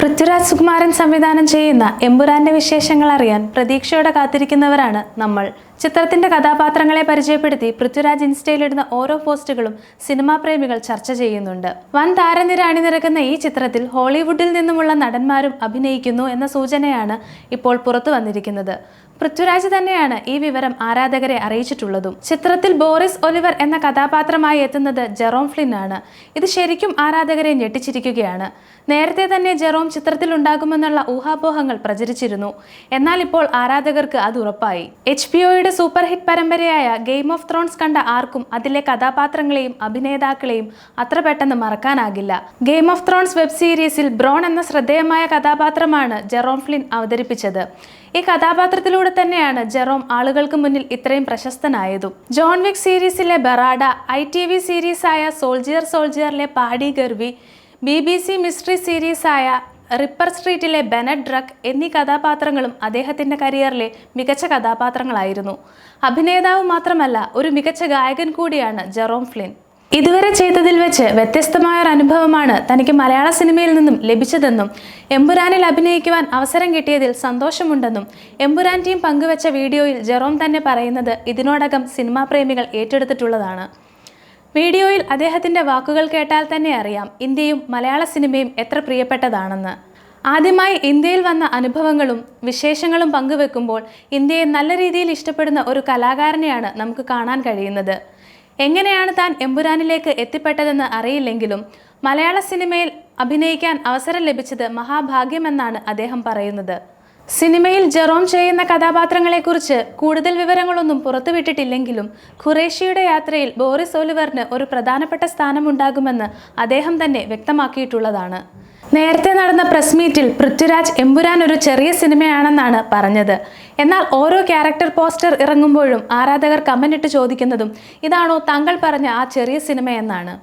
പൃഥ്വിരാജ് സുകുമാരൻ സംവിധാനം ചെയ്യുന്ന എമ്പുരാന്റെ വിശേഷങ്ങൾ അറിയാൻ പ്രതീക്ഷയോടെ കാത്തിരിക്കുന്നവരാണ് നമ്മൾ. ചിത്രത്തിന്റെ കഥാപാത്രങ്ങളെ പരിചയപ്പെടുത്തി പൃഥ്വിരാജ് ഇൻസ്റ്റയിലിടുന്ന ഓരോ പോസ്റ്റുകളും സിനിമാ പ്രേമികൾ ചർച്ച ചെയ്യുന്നുണ്ട്. വൻ താരനിര അണിനിരക്കുന്ന ഈ ചിത്രത്തിൽ ഹോളിവുഡിൽ നിന്നുമുള്ള നടന്മാരും അഭിനയിക്കുന്നു എന്ന സൂചനയാണ് ഇപ്പോൾ പുറത്തു വന്നിരിക്കുന്നത്. പൃഥ്വിരാജ് തന്നെയാണ് ഈ വിവരം ആരാധകരെ അറിയിച്ചിട്ടുള്ളതും. ചിത്രത്തിൽ ബോറിസ് ഒലിവർ എന്ന കഥാപാത്രമായി എത്തുന്നത് ജെറോം ഫ്ലിൻ ആണ്. ഇത് ശരിക്കും ആരാധകരെ ഞെട്ടിച്ചിരിക്കുകയാണ്. നേരത്തെ തന്നെ ജെറോം ചിത്രത്തിൽ ഉണ്ടാകുമെന്നുള്ള ഊഹാപോഹങ്ങൾ പ്രചരിച്ചിരുന്നു. എന്നാൽ ഇപ്പോൾ ആരാധകർക്ക് അത് ഉറപ്പായി. എച്ച് സൂപ്പർ ഹിറ്റ് പരമ്പരയായ ഗെയിം ഓഫ് ത്രോൺസ് കണ്ട ആർക്കും അതിലെ കഥാപാത്രങ്ങളെയും അഭിനേതാക്കളെയും അത്ര പെട്ടെന്ന് മറക്കാനാകില്ല. ഗെയിം ഓഫ് ത്രോൺസ് വെബ് സീരീസിൽ ബ്രോൺ എന്ന ശ്രദ്ധേയമായ കഥാപാത്രമാണ് ജെറോം ഫ്ലിൻ അവതരിപ്പിച്ചത്. ഈ കഥാപാത്രത്തിലൂടെ തന്നെയാണ് ജെറോം ആളുകൾക്ക് മുന്നിൽ ഇത്രയും പ്രശസ്തനായതും. ജോൺ വിക് സീരീസിലെ ബറാഡ ഐ ടി വി സീരീസായ soldier സോൾജിയറിലെ Paddy Garvey B B C mystery സീരീസായ ripper സ്ട്രീറ്റിലെ ബെനറ്റ് ഡ്രഗ് എന്നീ കഥാപാത്രങ്ങളും അദ്ദേഹത്തിന്റെ കരിയറിലെ മികച്ച കഥാപാത്രങ്ങളായിരുന്നു. അഭിനേതാവ് മാത്രമല്ല ഒരു മികച്ച ഗായകൻ കൂടിയാണ് ജെറോം ഫ്ലിൻ. ഇതുവരെ ചെയ്തതിൽ വെച്ച് വ്യത്യസ്തമായ ഒരു അനുഭവമാണ് തനിക്ക് മലയാള സിനിമയിൽ നിന്നും ലഭിച്ചതെന്നും എമ്പുരാനിൽ അഭിനയിക്കുവാൻ അവസരം കിട്ടിയതിൽ സന്തോഷമുണ്ടെന്നും എമ്പുരാൻ ടീം പങ്കുവച്ച വീഡിയോയിൽ ജെറോം തന്നെ പറയുന്നത് ഇതിനോടകം സിനിമാ പ്രേമികൾ ഏറ്റെടുത്തിട്ടുള്ളതാണ്. വീഡിയോയിൽ അദ്ദേഹത്തിന്റെ വാക്കുകൾ കേട്ടാൽ തന്നെ അറിയാം ഇന്ത്യയും മലയാള സിനിമയും എത്ര പ്രിയപ്പെട്ടതാണെന്ന്. ആദ്യമായി ഇന്ത്യയിൽ വന്ന അനുഭവങ്ങളും വിശേഷങ്ങളും പങ്കുവെക്കുമ്പോൾ ഇന്ത്യയെ നല്ല രീതിയിൽ ഇഷ്ടപ്പെടുന്ന ഒരു കലാകാരനെയാണ് നമുക്ക് കാണാൻ കഴിയുന്നത്. എങ്ങനെയാണ് താൻ എമ്പുരാനിലേക്ക് എത്തിപ്പെട്ടതെന്ന് അറിയില്ലെങ്കിലും മലയാള സിനിമയിൽ അഭിനയിക്കാൻ അവസരം ലഭിച്ചത് മഹാഭാഗ്യമെന്നാണ് അദ്ദേഹം പറയുന്നത്. സിനിമയിൽ ജെറോം ചെയ്യുന്ന കഥാപാത്രങ്ങളെക്കുറിച്ച് കൂടുതൽ വിവരങ്ങളൊന്നും പുറത്തുവിട്ടിട്ടില്ലെങ്കിലും ഖുറേഷിയുടെ യാത്രയിൽ ബോറിസ് ഒലിവറിന് ഒരു പ്രധാനപ്പെട്ട സ്ഥാനമുണ്ടാകുമെന്ന് അദ്ദേഹം തന്നെ വ്യക്തമാക്കിയിട്ടുള്ളതാണ്. നേരത്തെ നടന്ന പ്രസ് മീറ്റിൽ പൃഥ്വിരാജ് എമ്പുരാൻ ഒരു ചെറിയ സിനിമയാണെന്നാണ് പറഞ്ഞത്. എന്നാൽ ഓരോ ക്യാരക്ടർ പോസ്റ്റർ ഇറങ്ങുമ്പോഴും ആരാധകർ കമന്റിട്ട് ചോദിക്കുന്നതും ഇതാണോ താങ്കൾ പറഞ്ഞ ആ ചെറിയ സിനിമയെന്നാണ്.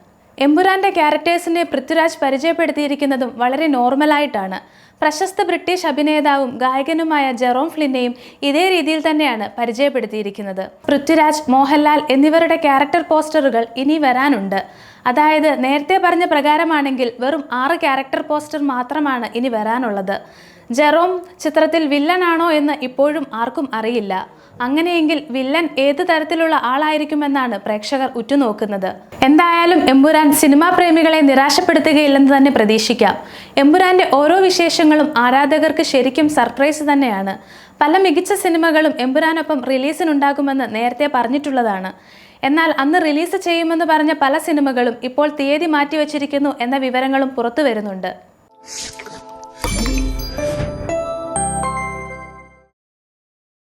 എമ്പുരാന്റെ ക്യാരക്ടേഴ്സിനെ പൃഥ്വിരാജ് പരിചയപ്പെടുത്തിയിരിക്കുന്നതും വളരെ നോർമലായിട്ടാണ്. പ്രശസ്ത ബ്രിട്ടീഷ് അഭിനേതാവും ഗായകനുമായ ജെറോം ഫ്ലിനെയും ഇതേ രീതിയിൽ തന്നെയാണ് പരിചയപ്പെടുത്തിയിരിക്കുന്നത്. പൃഥ്വിരാജ് മോഹൻലാൽ എന്നിവരുടെ ക്യാരക്ടർ പോസ്റ്ററുകൾ ഇനി വരാനുണ്ട്. അതായത് നേരത്തെ പറഞ്ഞ പ്രകാരമാണെങ്കിൽ വെറും ആറ് ക്യാരക്ടർ പോസ്റ്റർ മാത്രമാണ് ഇനി വരാനുള്ളത്. ജെറോം ചിത്രത്തിൽ വില്ലനാണോ എന്ന് ഇപ്പോഴും ആർക്കും അറിയില്ല. അങ്ങനെയെങ്കിൽ വില്ലൻ ഏത് തരത്തിലുള്ള ആളായിരിക്കുമെന്നാണ് പ്രേക്ഷകർ ഉറ്റുനോക്കുന്നത്. എന്തായാലും എമ്പുരാൻ സിനിമാ പ്രേമികളെ നിരാശപ്പെടുത്തുകയില്ലെന്ന് തന്നെ പ്രതീക്ഷിക്കാം. എമ്പുരാന്റെ ഓരോ വിശേഷങ്ങളും ആരാധകർക്ക് ശരിക്കും സർപ്രൈസ് തന്നെയാണ്. പല മികച്ച സിനിമകളും എമ്പുരാനൊപ്പം റിലീസിനുണ്ടാകുമെന്ന് നേരത്തെ പറഞ്ഞിട്ടുള്ളതാണ്. എന്നാൽ അന്ന് റിലീസ് ചെയ്യുമെന്ന് പറഞ്ഞ പല സിനിമകളും ഇപ്പോൾ തീയതി മാറ്റിവെച്ചിരിക്കുന്നു എന്ന വിവരങ്ങളും പുറത്തു വരുന്നുണ്ട്.